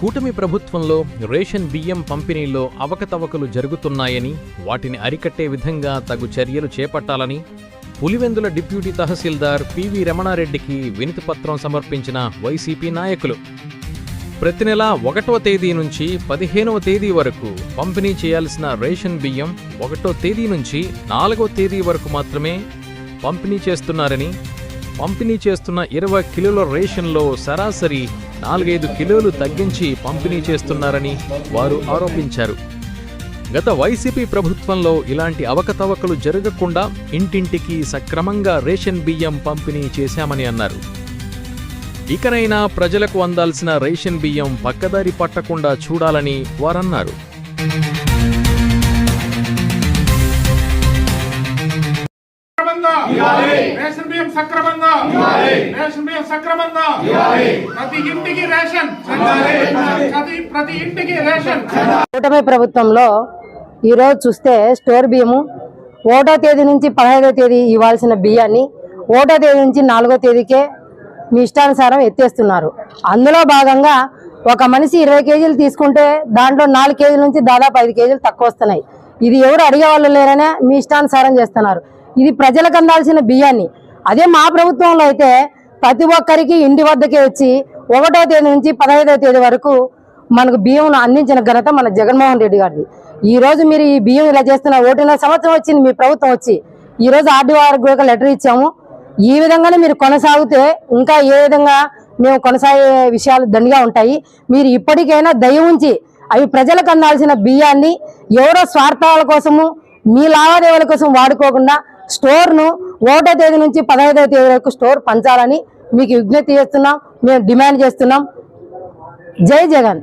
కూటమి ప్రభుత్వంలో రేషన్ బియ్యం పంపిణీలో అవకతవకలు జరుగుతున్నాయని వాటిని అరికట్టే విధంగా తగు చర్యలు చేపట్టాలని Pulivendula deputy tahsildar P V రమణారెడ్డికి వినతిపత్రం సమర్పించిన వైసీపీ నాయకులు. ప్రతి నెల ఒకటో తేదీ నుంచి పదిహేనవ తేదీ వరకు పంపిణీ చేయాల్సిన రేషన్ బియ్యం ఒకటో తేదీ నుంచి నాలుగో తేదీ వరకు మాత్రమే పంపిణీ చేస్తున్నారని పంపిణీ చేస్తున్న ఇరవై కిలోల రేషన్లో సరాసరి నాలుగైదు కిలోలు తగ్గించి పంపిణీ చేస్తున్నారని వారు ఆరోపించారు. గత వైసీపీ ప్రభుత్వంలో ఇలాంటి అవకతవకలు జరగకుండా ఇంటింటికి సక్రమంగా రేషన్ బియ్యం పంపిణీ చేశామని అన్నారు. ఇకనైనా ప్రజలకు అందాల్సిన రేషన్ బియ్యం పక్కదారి పట్టకుండా చూడాలని వారన్నారు. రేషన్ బియ్యం సక్రమంగా. రేషన్ బియ్యం సక్రమంగా. ప్రతి ఇంటికి రేషన్. ప్రతి ప్రతి ఇంటికి రేషన్. కూటమి ప్రభుత్వంలో ఈరోజు చూస్తే స్టోర్ బియ్యము ఒకటో తేదీ నుంచి పదహైదో తేదీ ఇవ్వాల్సిన బియ్యాన్ని ఒకటో తేదీ నుంచి నాలుగో తేదీకే మీ ఇష్టానుసారం ఎత్తేస్తున్నారు. అందులో భాగంగా ఒక మనిషి ఇరవై కేజీలు తీసుకుంటే దాంట్లో నాలుగు కేజీల నుంచి దాదాపు ఐదు కేజీలు తక్కువ వస్తున్నాయి. ఇది ఎవరు అడిగే వాళ్ళు లేరనే మీ ఇష్టానుసారం చేస్తున్నారు. ఇది ప్రజలకు అందాల్సిన బియ్యాన్ని. అదే మా ప్రభుత్వంలో అయితే ప్రతి ఒక్కరికి ఇంటి వద్దకే వచ్చి ఒకటో తేదీ నుంచి పదహైదవ తేదీ వరకు మనకు బియ్యం అందించిన ఘనత మన జగన్మోహన్ రెడ్డి గారిది. ఈ రోజు మీరు ఈ బియ్యం ఇలా చేస్తున్న ఒకటిన్నర సంవత్సరం వచ్చింది మీ ప్రభుత్వం వచ్చి ఈ రోజు ఆర్డీఓ కూడా ఒక లెటర్ ఇచ్చాము. ఈ విధంగానే మీరు కొనసాగితే ఇంకా ఏ విధంగా మేము కొనసాగే విషయాలు దండిగా ఉంటాయి. మీరు ఇప్పటికైనా దయ ఉంచి అవి ప్రజలకు అందాల్సిన బియ్యాన్ని ఎవరో స్వార్థాల కోసము మీ లావాదేవీల కోసం వాడుకోకుండా స్టోర్ను ఒకటో తేదీ నుంచి పదహైదవ తేదీ వరకు స్టోర్ పంచాలని మీకు విజ్ఞప్తి చేస్తున్నాం. మేము డిమాండ్ చేస్తున్నాం. జై జగన్.